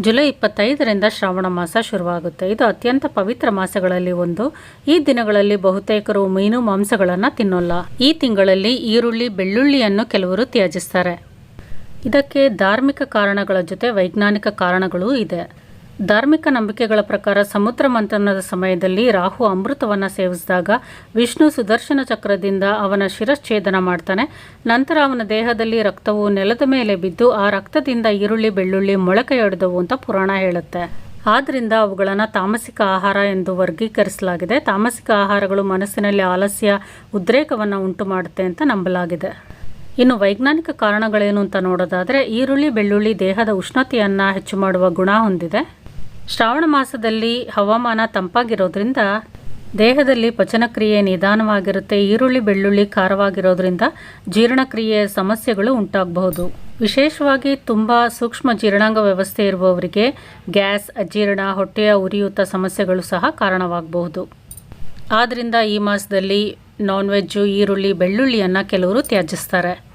July ಇಪ್ಪತ್ತೈದರಿಂದ ಶ್ರಾವಣ ಮಾಸ ಶುರುವಾಗುತ್ತೆ. ಇದು ಅತ್ಯಂತ ಪವಿತ್ರ ಮಾಸಗಳಲ್ಲಿ ಒಂದು. ಈ ದಿನಗಳಲ್ಲಿ ಬಹುತೇಕರು ಮೀನು ಮಾಂಸಗಳನ್ನು ತಿನ್ನೋಲ್ಲ. ಈ ತಿಂಗಳಲ್ಲಿ ಈರುಳ್ಳಿ, ಬೆಳ್ಳುಳ್ಳಿಯನ್ನು ಕೆಲವರು ತ್ಯಜಿಸ್ತಾರೆ. ಇದಕ್ಕೆ ಧಾರ್ಮಿಕ ಕಾರಣಗಳ ಜೊತೆ ವೈಜ್ಞಾನಿಕ ಕಾರಣಗಳೂ ಇದೆ. ಧಾರ್ಮಿಕ ನಂಬಿಕೆಗಳ ಪ್ರಕಾರ ಸಮುದ್ರ ಮಂಥನದ ಸಮಯದಲ್ಲಿ ರಾಹು ಅಮೃತವನ್ನು ಸೇವಿಸಿದಾಗ ವಿಷ್ಣು ಸುದರ್ಶನ ಚಕ್ರದಿಂದ ಅವನ ಶಿರಚ್ಛೇದನ ಮಾಡ್ತಾನೆ. ನಂತರ ಅವನ ದೇಹದಲ್ಲಿ ರಕ್ತವು ನೆಲದ ಮೇಲೆ ಬಿದ್ದು ಆ ರಕ್ತದಿಂದ ಈರುಳ್ಳಿ, ಬೆಳ್ಳುಳ್ಳಿ ಮೊಳಕೆಯೊಡೆದವು ಅಂತ ಪುರಾಣ ಹೇಳುತ್ತೆ. ಆದ್ದರಿಂದ ಅವುಗಳನ್ನು ತಾಮಸಿಕ ಆಹಾರ ಎಂದು ವರ್ಗೀಕರಿಸಲಾಗಿದೆ. ತಾಮಸಿಕ ಆಹಾರಗಳು ಮನಸ್ಸಿನಲ್ಲಿ ಆಲಸ್ಯ, ಉದ್ರೇಕವನ್ನು ಉಂಟು ಮಾಡುತ್ತೆ ಅಂತ ನಂಬಲಾಗಿದೆ. ಇನ್ನು ವೈಜ್ಞಾನಿಕ ಕಾರಣಗಳೇನು ಅಂತ ನೋಡೋದಾದರೆ ಈರುಳ್ಳಿ, ಬೆಳ್ಳುಳ್ಳಿ ದೇಹದ ಉಷ್ಣತೆಯನ್ನು ಹೆಚ್ಚು ಮಾಡುವ ಗುಣ ಹೊಂದಿದೆ. ಶ್ರಾವಣ ಮಾಸದಲ್ಲಿ ಹವಾಮಾನ ತಂಪಾಗಿರೋದ್ರಿಂದ ದೇಹದಲ್ಲಿ ಪಚನಕ್ರಿಯೆ ನಿಧಾನವಾಗಿರುತ್ತೆ, ಈರುಳ್ಳಿ, ಬೆಳ್ಳುಳ್ಳಿ ಖಾರವಾಗಿರೋದ್ರಿಂದ ಜೀರ್ಣಕ್ರಿಯೆ ಸಮಸ್ಯೆಗಳು ಉಂಟಾಗಬಹುದು. ವಿಶೇಷವಾಗಿ ತುಂಬ ಸೂಕ್ಷ್ಮ ಜೀರ್ಣಾಂಗ ವ್ಯವಸ್ಥೆ ಇರುವವರಿಗೆ ಗ್ಯಾಸ್, ಅಜೀರ್ಣ, ಹೊಟ್ಟೆಯ ಉರಿಯೂತ ಸಮಸ್ಯೆಗಳು ಸಹ ಕಾರಣವಾಗಬಹುದು. ಆದ್ದರಿಂದ ಈ ಮಾಸದಲ್ಲಿ ನಾನ್ ವೆಜ್ಜು ಈರುಳ್ಳಿ, ಬೆಳ್ಳುಳ್ಳಿಯನ್ನು ಕೆಲವರು ತ್ಯಜಿಸ್ತಾರೆ.